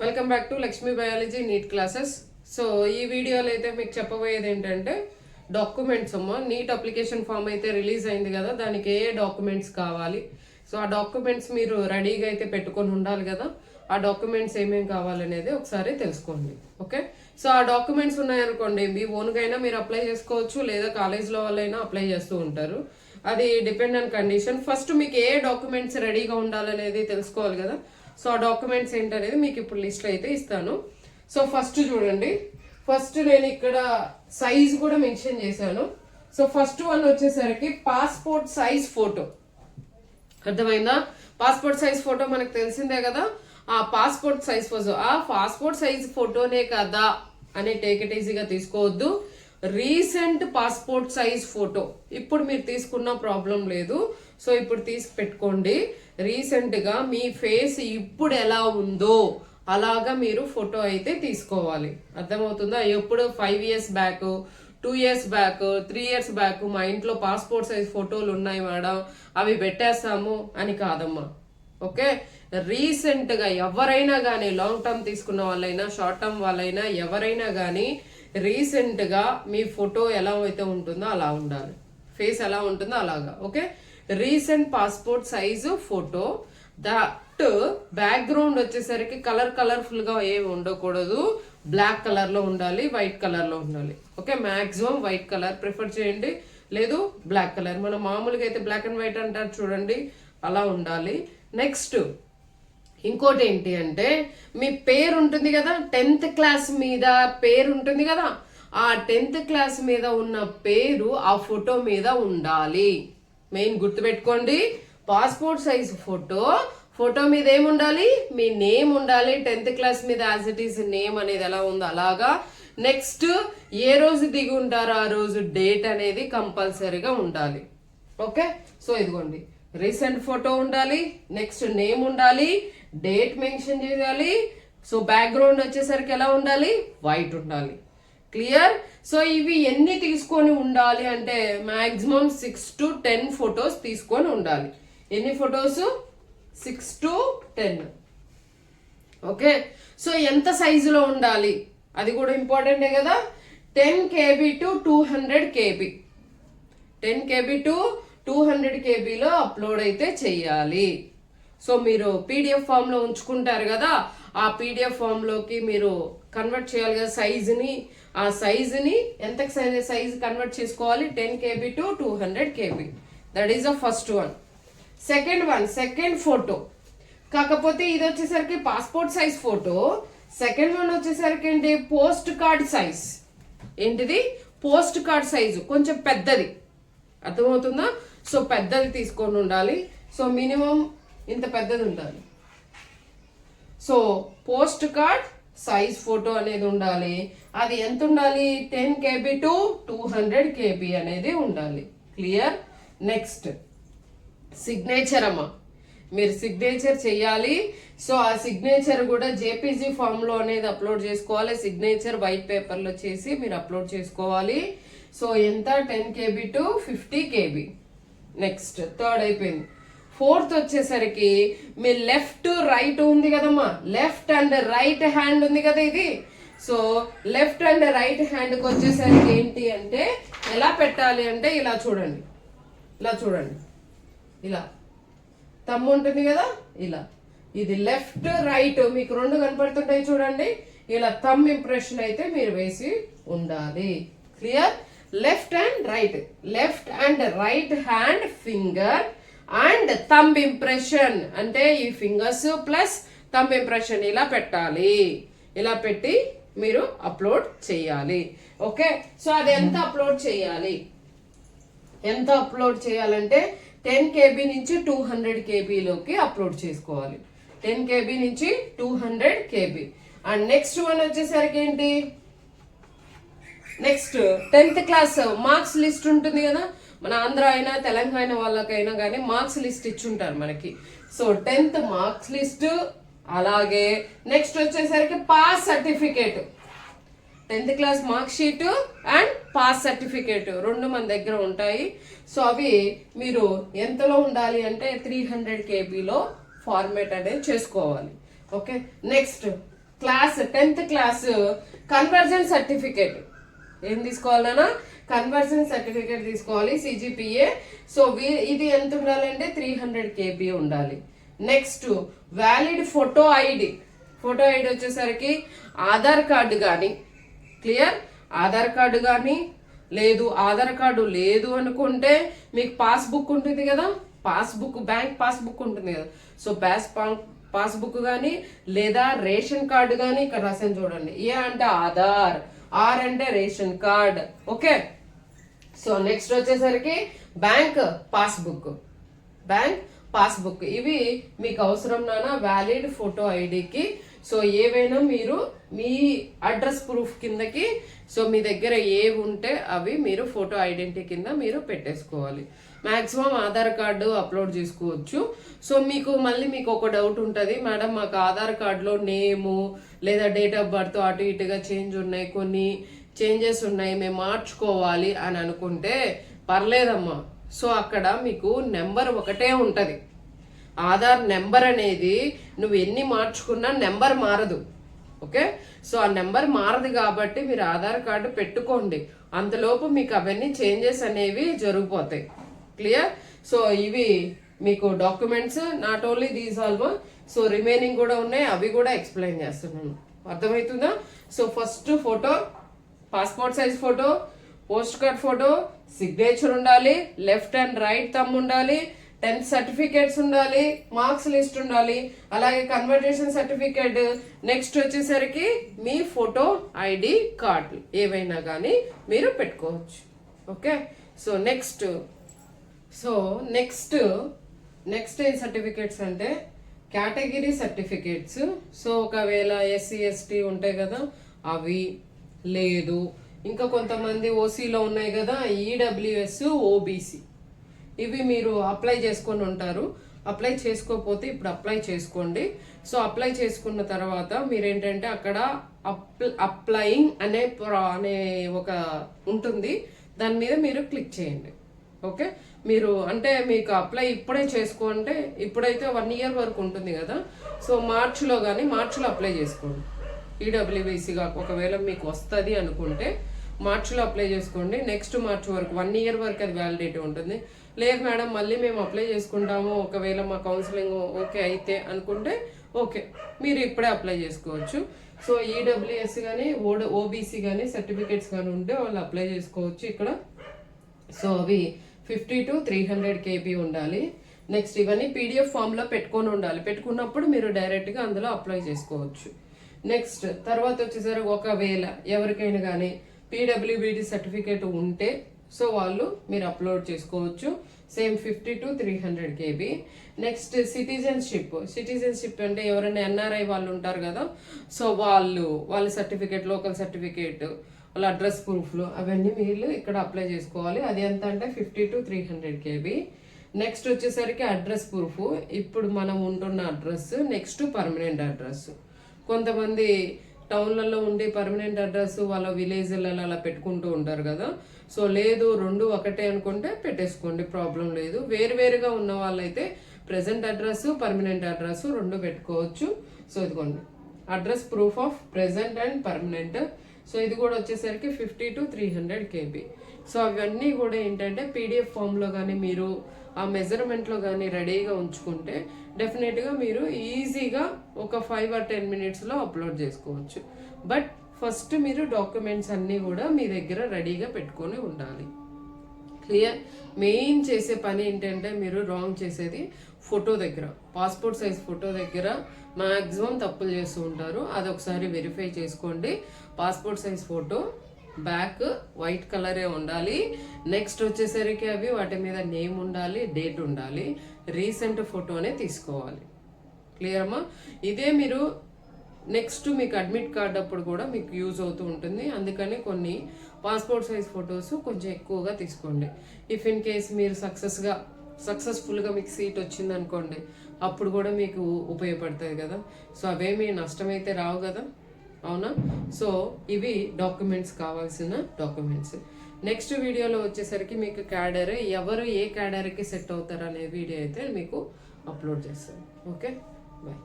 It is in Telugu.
Welcome back to Lakshmi biology NEET classes so ఈ వీడియోలో అయితే మీకు చెప్పబోయేది ఏంటంటే డాక్యుమెంట్స్ అమ్మ. నీట్ అప్లికేషన్ ఫామ్ అయితే రిలీజ్ అయింది కదా దానికి ఏ డాక్యుమెంట్స్ కావాలి? సో ఆ డాక్యుమెంట్స్ మీరు రెడీగా అయితే పెట్టుకొని ఉండాలి కదా ఆ డాక్యుమెంట్స్ ఏమేమి కావాలనేది ఒకసారి తెలుసుకోండి. ఓకే సో ఆ డాక్యుమెంట్స్ ఉన్నాయనుకోండి మీ ఓన్గా అయినా మీరు అప్లై చేసుకోవచ్చు లేదా కాలేజ్లో వాళ్ళైనా అప్లై చేస్తూ ఉంటారు. అది డిపెండ్ ఆన్ కండిషన్ ఫస్ట్ మీకు ఏ డాక్యుమెంట్స్ రెడీగా ఉండాలనేది తెలుసుకోవాలి కదా సో ఆ డాక్యుమెంట్స్ ఏంటనేది మీకు ఇప్పుడు లిస్ట్ అయితే ఇస్తాను. సో ఫస్ట్ చూడండి. ఫస్ట్ నేను ఇక్కడ సైజ్ కూడా మెన్షన్ చేశాను. సో ఫస్ట్ వన్ వచ్చేసరికి పాస్పోర్ట్ సైజ్ ఫోటో. అర్థమైందా? పాస్పోర్ట్ సైజ్ ఫోటో మనకు తెలిసిందే కదా. ఆ పాస్పోర్ట్ సైజ్ ఫోటో. ఆ పాస్పోర్ట్ సైజ్ ఫోటోనే కదా అని టేక్ ఈజీగా తీసుకోవద్దు. Recent passport size photo. ఇప్పుడు మీరు తీసుకున్న ప్రాబ్లం లేదు. సో ఇప్పుడు తీసి పెట్టుకోండి. రీసెంట్గా మీ ఫేస్ ఇప్పుడు ఎలా ఉందో అలాగా మీరు ఫోటో అయితే తీసుకోవాలి. అర్థమవుతుందా? ఎప్పుడు five years back two years back three years back మా ఇంట్లో పాస్పోర్ట్ సైజ్ ఫోటోలు ఉన్నాయి మేడం. అవి పెట్టేస్తాము అని కాదమ్మా. ఓకే? రీసెంట్గా ఎవరైనా కానీ లాంగ్ టర్మ్ తీసుకున్న వాళ్ళైనా షార్ట్ టర్మ్ వాళ్ళైనా ఎవరైనా కానీ రీసెంట్గా మీ ఫోటో ఎలా అయితే ఉంటుందో అలా ఉండాలి. ఫేస్ ఎలా ఉంటుందో అలాగా okay? Recent passport size photo. That background వచ్చేసరికి కలర్ కలర్ఫుల్గా ఏమి ఉండకూడదు. బ్లాక్ కలర్లో ఉండాలి వైట్ కలర్లో ఉండాలి. Okay? Maximum white colour prefer చేయండి. లేదు బ్లాక్ కలర్. మనం మామూలుగా అయితే బ్లాక్ అండ్ వైట్ అంటారు చూడండి అలా ఉండాలి. నెక్స్ట్ ఇంకోటి ఏంటి అంటే మీ పేరు ఉంటుంది కదా టెన్త్ క్లాస్ మీద పేరు ఉంటుంది కదా ఆ టెన్త్ క్లాస్ మీద ఉన్న పేరు ఆ ఫోటో మీద ఉండాలి. మెయిన్ గుర్తుపెట్టుకోండి పాస్పోర్ట్ సైజ్ ఫోటో ఫోటో మీద ఏముండాలి? మీ నేమ్ ఉండాలి టెన్త్ క్లాస్ మీద యాజ్ ఇట్ ఈస్ నేమ్ అనేది ఎలా ఉందో అలాగా. నెక్స్ట్ ఏ రోజు దిగి ఉంటారో ఆ రోజు డేట్ అనేది కంపల్సరీగా ఉండాలి. ఓకే? సో ఇదిగోండి రీసెంట్ ఫోటో ఉండాలి నెక్స్ట్ నేమ్ ఉండాలి డేట్ మెన్షన్ చేయాలి. సో బ్యాక్గ్రౌండ్ వచ్చేసరికి ఎలా ఉండాలి? వైట్ ఉండాలి. క్లియర్ సో ఇవి ఎన్ని తీసుకొని ఉండాలి అంటే maximum six to ten photos తీసుకొని ఉండాలి. ఎన్ని photos six to ten okay so ఎంత సైజులో ఉండాలి? అది కూడా ఇంపార్టెంటే కదా? Ten KB to two hundred KB ten KB to two hundred కేబీలో upload అయితే చెయ్యాలి సో మీరు పీడిఎఫ్ ఫామ్లో ఉంచుకుంటారు కదా ఆ పీడిఎఫ్ ఫామ్లోకి మీరు కన్వర్ట్ చేయాలి కదా సైజుని ఆ సైజుని ఎంత సైజ్ సైజ్ కన్వర్ట్ చేసుకోవాలి? Ten KB to two hundred KB that is the first one second one second photo కాకపోతే ఇది వచ్చేసరికి passport size photo second one వచ్చేసరికి ఏంటి? పోస్ట్ కార్డ్ సైజ్ ఏంటిది? పోస్ట్ కార్డ్ సైజు కొంచెం పెద్దది. అర్థమవుతుందా? సో పెద్దది తీసుకొని ఉండాలి. సో మినిమం ఇంత పెద్దది ఉండాలి. So post card size photo అనేది ఉండాలి. అది ఎంత ఉండాలి? Ten KB to two hundred KB అనేది ఉండాలి. క్లియర్ నెక్స్ట్ సిగ్నేచర్ అమ్మా. మీరు సిగ్నేచర్ చేయాలి సో ఆ సిగ్నేచర్ కూడా జేపీజీ ఫామ్లో అనేది అప్లోడ్ చేసుకోవాలి. సిగ్నేచర్ వైట్ పేపర్లో చేసి మీరు అప్లోడ్ చేసుకోవాలి. సో ఎంత? Ten KB to fifty KB. Next third అయిపోయింది. ఫోర్త్ వచ్చేసరికి మీ లెఫ్ట్ రైట్ ఉంది కదమ్మా. లెఫ్ట్ అండ్ రైట్ హ్యాండ్ ఉంది కదా ఇది. సో లెఫ్ట్ అండ్ రైట్ హ్యాండ్కి వచ్చేసరికి ఏంటి అంటే ఎలా పెట్టాలి అంటే ఇలా చూడండి. ఇలా చూడండి. ఇలా. తమ్ము ఉంటుంది కదా? ఇలా. ఇది లెఫ్ట్ రైట్ మీకు రెండు కనపడుతుంటాయి చూడండి. ఇలా తమ్ ఇంప్రెషన్ అయితే మీరు వేసి ఉండాలి. Clear? Left and right. Left and right hand finger and thumb impression అంటే ఈ ఫింగర్స్ ప్లస్ థంబ్ ఇంప్రెషన్ ఇలా పెట్టాలి. ఇలా పెట్టి మీరు అప్లోడ్ చేయాలి. ఓకే సో అది ఎంత అప్లోడ్ చేయాలి? ఎంత అప్లోడ్ చేయాలంటే టెన్ కేబీ నుంచి టూ హండ్రెడ్ కేబీలోకి అప్లోడ్ చేసుకోవాలి. టెన్ కేబీ నుంచి two hundred KB and next one వచ్చేసరికి ఏంటి? Next tenth class marks list ఉంటుంది కదా? మన ఆంధ్ర అయినా తెలంగాణ వాళ్ళకైనా కానీ మార్క్స్ లిస్ట్ ఇచ్చుంటారు మనకి. సో టెన్త్ మార్క్స్ లిస్ట్ అలాగే నెక్స్ట్ వచ్చేసరికి pass certificate. Tenth class mark sheet and pass certificate రెండు మన దగ్గర ఉంటాయి. సో అవి మీరు ఎంతలో ఉండాలి అంటే త్రీ హండ్రెడ్ కేబీలో ఫార్మేట్ అనేది చేసుకోవాలి. Okay? Next class tenth class conversion certificate. ఏం తీసుకోవాలన్నా కన్వర్జన్ సర్టిఫికేట్ తీసుకోవాలి సిజిపిఏ సో ఇది ఎంత ఉండాలంటే త్రీ హండ్రెడ్ కేబీ ఉండాలి. Next valid photo ID. Photo ID వచ్చేసరికి ఆధార్ కార్డు కానీ క్లియర్? ఆధార్ కార్డు కానీ లేదు ఆధార్ కార్డు లేదు అనుకుంటే మీకు పాస్బుక్ ఉంటుంది కదా? పాస్బుక్ బ్యాంక్ పాస్బుక్ ఉంటుంది కదా? సో బ్యాస్ పాస్బుక్ కానీ లేదా రేషన్ కార్డు కానీ ఇక్కడ రాసాను చూడండి. ఏ అంటే ఆధార్. ఆర్ అంటే ration card. Okay? So next వచ్చేసరికి బ్యాంక్ పాస్బుక్. Bank passbook. ఇవి మీకు అవసరం నానా వ్యాలిడ్ ఫోటో ఐడికి. సో ఏవైనా మీరు మీ అడ్రస్ ప్రూఫ్ కిందకి సో మీ దగ్గర ఏవి ఉంటే అవి మీరు ఫోటో ఐడెంటిటీ కింద మీరు పెట్టేసుకోవాలి. మ్యాక్సిమం ఆధార్ కార్డు అప్లోడ్ చేసుకోవచ్చు. సో మీకు మళ్ళీ మీకు ఒక డౌట్ ఉంటుంది మేడం మాకు ఆధార్ కార్డులో నేము లేదా డేట్ ఆఫ్ బర్త్ అటు ఇటుగా చేంజ్ ఉన్నాయి కొన్ని చేంజెస్ ఉన్నాయి మేము మార్చుకోవాలి అని అనుకుంటే పర్లేదమ్మా. సో అక్కడ మీకు నెంబర్ ఒకటే ఉంటుంది. ఆధార్ నెంబర్ అనేది నువ్వు ఎన్ని మార్చుకున్నా నెంబర్ మారదు. ఓకే? సో ఆ నెంబర్ మారదు కాబట్టి మీరు ఆధార్ కార్డు పెట్టుకోండి. అంతలోపు మీకు అవన్నీ చేంజెస్ అనేవి జరిగిపోతాయి. క్లియర్ సో ఇవి మీకు documents not only these also so remaining కూడా ఉన్నాయి అవి కూడా ఎక్స్ప్లెయిన్ చేస్తున్నాను. అర్థమవుతుందా? So first photo passport size photo post card photo signature ఉండాలి లెఫ్ట్ అండ్ రైట్ తమ్ ఉండాలి టెన్త్ సర్టిఫికేట్స్ ఉండాలి మార్క్స్ లిస్ట్ ఉండాలి అలాగే కన్వర్జేషన్ సర్టిఫికేట్ నెక్స్ట్ వచ్చేసరికి మీ ఫోటో ఐడి కార్డు ఏవైనా కానీ మీరు పెట్టుకోవచ్చు. Okay so next so next next ఏం సర్టిఫికేట్స్ అంటే కేటగిరీ సర్టిఫికేట్స్ సో ఒకవేళ ఎస్సీ ఎస్టీ ఉంటాయి కదా అవి లేదు. ఇంకా కొంతమంది ఓసీలో ఉన్నాయి కదా ఈడబ్ల్యూఎస్ ఓబీసీ ఇవి మీరు అప్లై చేసుకొని ఉంటారు. అప్లై చేసుకోకపోతే ఇప్పుడు అప్లై చేసుకోండి. సో అప్లై చేసుకున్న తర్వాత మీరేంటంటే అక్కడ అప్లయింగ్ అనే ప్రా అనే ఒక ఉంటుంది. దాని మీద మీరు క్లిక్ చేయండి. ఓకే? మీరు అంటే మీకు అప్లై ఇప్పుడే చేసుకోంటే ఇప్పుడైతే వన్ ఇయర్ వరకు ఉంటుంది కదా? సో మార్చిలో కానీ మార్చిలో అప్లై చేసుకోండి. ఈడబ్ల్యూబీసీగా ఒకవేళ మీకు వస్తుంది అనుకుంటే మార్చిలో అప్లై చేసుకోండి. నెక్స్ట్ మార్చ్ వరకు వన్ ఇయర్ వరకు అది వ్యాలిడిటీ ఉంటుంది. లేదు మేడం మళ్ళీ మేము అప్లై చేసుకుంటాము. ఒకవేళ మా కౌన్సిలింగ్ ఓకే అయితే అనుకుంటే ఓకే మీరు ఇప్పుడే అప్లై చేసుకోవచ్చు. సో ఈడబ్ల్యూఎస్ కానీ ఓ ఓబీసీ కానీ సర్టిఫికేట్స్ కానీ ఉంటే వాళ్ళు అప్లై చేసుకోవచ్చు ఇక్కడ. సో అవి fifty to three hundred KB ఉండాలి. నెక్స్ట్ ఇవన్నీ పీడిఎఫ్ ఫామ్లో పెట్టుకొని ఉండాలి. పెట్టుకున్నప్పుడు మీరు డైరెక్ట్గా అందులో అప్లై చేసుకోవచ్చు. నెక్స్ట్ తర్వాత వచ్చేసరికి ఒకవేళ ఎవరికైనా కానీ పీడబ్ల్యూబీడి సర్టిఫికేట్ ఉంటే సో వాళ్ళు మీరు అప్లోడ్ చేసుకోవచ్చు. Same fifty to three hundred KB. Next citizenship. Citizenship అంటే ఎవరైనా ఎన్ఆర్ఐ వాళ్ళు ఉంటారు కదా సో వాళ్ళు వాళ్ళ సర్టిఫికేట్ లోకల్ సర్టిఫికేట్ వాళ్ళ అడ్రస్ ప్రూఫ్లు అవన్నీ మీరు ఇక్కడ అప్లై చేసుకోవాలి. అది ఎంత అంటే fifty to three hundred KB next వచ్చేసరికి అడ్రస్ ప్రూఫ్ ఇప్పుడు మనం ఉంటున్న అడ్రస్ నెక్స్ట్ పర్మనెంట్ అడ్రస్ కొంతమంది టౌన్లలో ఉండి పర్మనెంట్ అడ్రస్ వాళ్ళ విలేజ్లలో అలా పెట్టుకుంటూ ఉంటారు కదా. సో లేదు రెండు ఒకటే అనుకుంటే పెట్టేసుకోండి ప్రాబ్లం లేదు. వేరువేరుగా ఉన్న వాళ్ళైతే ప్రెసెంట్ అడ్రస్ పర్మనెంట్ అడ్రస్ రెండు పెట్టుకోవచ్చు. సో ఇదిగోండి. Address proof of present and permanent. So ఇది కూడా వచ్చేసరికి fifty to three hundred KB. So అవన్నీ కూడా ఏంటంటే పీడిఎఫ్ ఫామ్లో కానీ మీరు ఆ మెజర్మెంట్లో కానీ రెడీగా ఉంచుకుంటే డెఫినెట్గా మీరు ఈజీగా ఒక ఫైవ్ ఆర్ టెన్ మినిట్స్లో అప్లోడ్ చేసుకోవచ్చు. బట్ ఫస్ట్ మీరు డాక్యుమెంట్స్ అన్నీ కూడా మీ దగ్గర రెడీగా పెట్టుకొని ఉండాలి. క్లియర్ మెయిన్ చేసే పని ఏంటంటే మీరు రాంగ్ చేసేది ఫోటో దగ్గర. పాస్పోర్ట్ సైజ్ ఫోటో దగ్గర మ్యాక్సిమం తప్పులు చేస్తూ ఉంటారు. అది ఒకసారి వెరిఫై చేసుకోండి passport size photo back white కలరే ఉండాలి. నెక్స్ట్ వచ్చేసరికి అవి వాటి మీద నేమ్ ఉండాలి డేట్ ఉండాలి. రీసెంట్ ఫోటోనే తీసుకోవాలి. క్లియర్ అమ్మా? ఇదే మీరు నెక్స్ట్ మీకు అడ్మిట్ కార్డ్ అప్పుడు కూడా మీకు యూజ్ అవుతూ ఉంటుంది. అందుకని కొన్ని పాస్పోర్ట్ సైజ్ ఫొటోస్ కొంచెం ఎక్కువగా తీసుకోండి. ఇఫ్ ఇన్ కేస్ మీరు సక్సెస్గా సక్సెస్ఫుల్గా మీకు సీట్ వచ్చింది అనుకోండి అప్పుడు కూడా మీకు ఉపయోగపడుతుంది కదా. సో అవేమీ నష్టమైతే రావు కదా. అవునా? సో ఇవి డాక్యుమెంట్స్ కావాల్సిన డాక్యుమెంట్స్ నెక్స్ట్ వీడియోలో వచ్చేసరికి మీకు క్యాడర్ ఎవరు ఏ క్యాడర్కి సెట్ అవుతారు అనే వీడియో అయితే మీకు అప్లోడ్ చేస్తాను. Okay bye